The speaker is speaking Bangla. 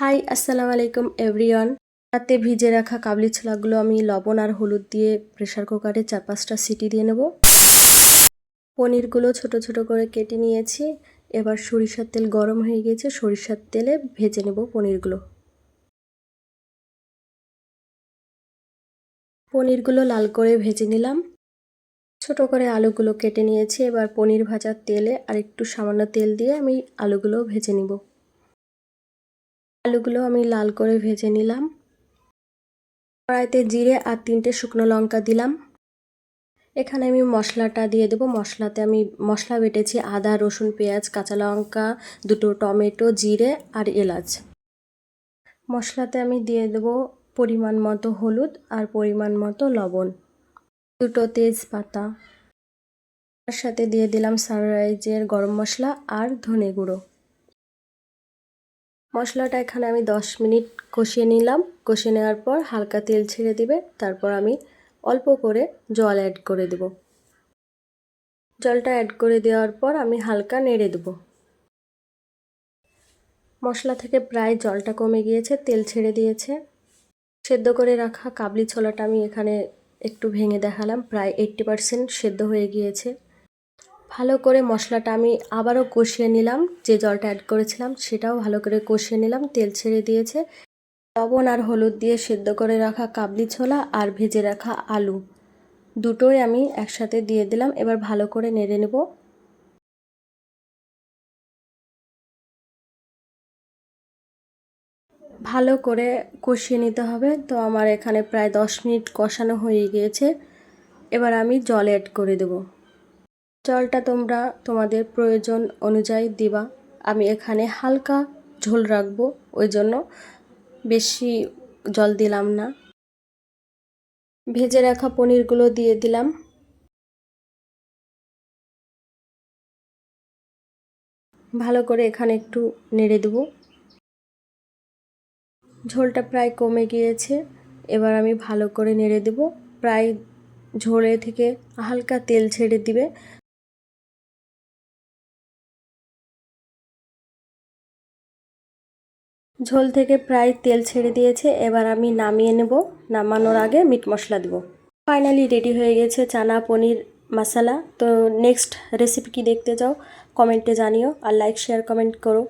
হাই, আসসালামু আলাইকুম, এভরিওয়ান। রাতে ভিজে রাখা কাবলি ছোলাগুলো আমি লবণ আর হলুদ দিয়ে প্রেশার কুকারে চার পাঁচটা সিটি দিয়ে নেব। পনিরগুলো ছোট ছোট করে কেটে নিয়েছি। এবার সরিষার তেল গরম হয়ে গিয়েছে সরিষার তেলে ভেজে নেব পনিরগুলো। পনিরগুলো লাল করে ভেজে নিলাম। ছোট করে আলুগুলো কেটে নিয়েছি। এবার পনির ভাজার তেলে আর একটু সামান্য তেল দিয়ে আমি আলুগুলো ভেজে নিব। আলুগুলো আমি লাল করে ভেজে নিলাম। কড়াইতে জিরে আর তিনটে শুকনো লঙ্কা দিলাম। এখানে আমি মশলাটা দিয়ে দেবো। মশলাতে আমি মশলা বেটেছি আদা, রসুন, পেঁয়াজ, কাঁচা লঙ্কা, দুটো টমেটো, জিরে আর এলাচ। মশলাতে আমি দিয়ে দেবো পরিমাণ মতো হলুদ আর পরিমাণ মতো লবণ। দুটো তেজপাতা। তার সাথে দিয়ে দিলাম সানরাইজের গরম মশলা আর ধনে গুঁড়ো। মশলাটা এখানে আমি 10 মিনিট কষিয়ে নিলাম। কষিয়ে নেওয়ার পর হালকা তেল ছেড়ে দিবে। তারপর আমি অল্প করে জল অ্যাড করে দেব। জলটা অ্যাড করে দেওয়ার পর আমি হালকা নেড়ে দেব। মশলা থেকে প্রায় জলটা কমে গিয়েছে, তেল ছেড়ে দিয়েছে। সেদ্ধ করে রাখা কাবলি ছোলাটা আমি এখানে একটু ভেঙে দেখালাম। প্রায় এইট্টি পারসেন্ট সেদ্ধ হয়ে গিয়েছে। ভালো করে মশলাটা আমি আবারও কষিয়ে নিলাম। যে জলটা অ্যাড করেছিলাম সেটাও ভালো করে কষিয়ে নিলাম। তেল ছেড়ে দিয়েছে। লবণ আর হলুদ দিয়ে সেদ্ধ করে রাখা কাবলি ছোলা আর ভেজে রাখা আলু। দুটোই আমি একসাথে দিয়ে দিলাম। এবার ভালো করে নেড়ে নেব। ভালো করে কষিয়ে নিতে হবে। তো আমার এখানে প্রায় দশ মিনিট কষানো হয়ে গিয়েছে। এবার আমি জল অ্যাড করে দেবো। জলটা তোমরা তোমাদের প্রয়োজন অনুযায়ী দিবা। আমি এখানে হালকা ঝোল রাখব, ওই জন্য বেশি জল দিলাম না। ভেজে রাখা পনিরগুলো দিয়ে দিলাম। ভালো করে এখানে একটু নেড়ে দেব। ঝোলটা প্রায় কমে গিয়েছে, এবার আমি ভালো করে নেড়ে দেব। প্রায় ঝোলে থেকে হালকা তেল ছেড়ে দিবে। ঝোল থেকে প্রায় তেল ছেড়ে দিয়েছে, এবার আমি নামিয়ে নেব। নামানোর আগে মিট মশলা দেবো। ফাইনালি রেডি হয়ে গেছে চানা পনির মশলা। তো নেক্সট রেসিপি কি দেখতে চাও, কমেন্টে জানিও আর লাইক, শেয়ার, কমেন্ট করো।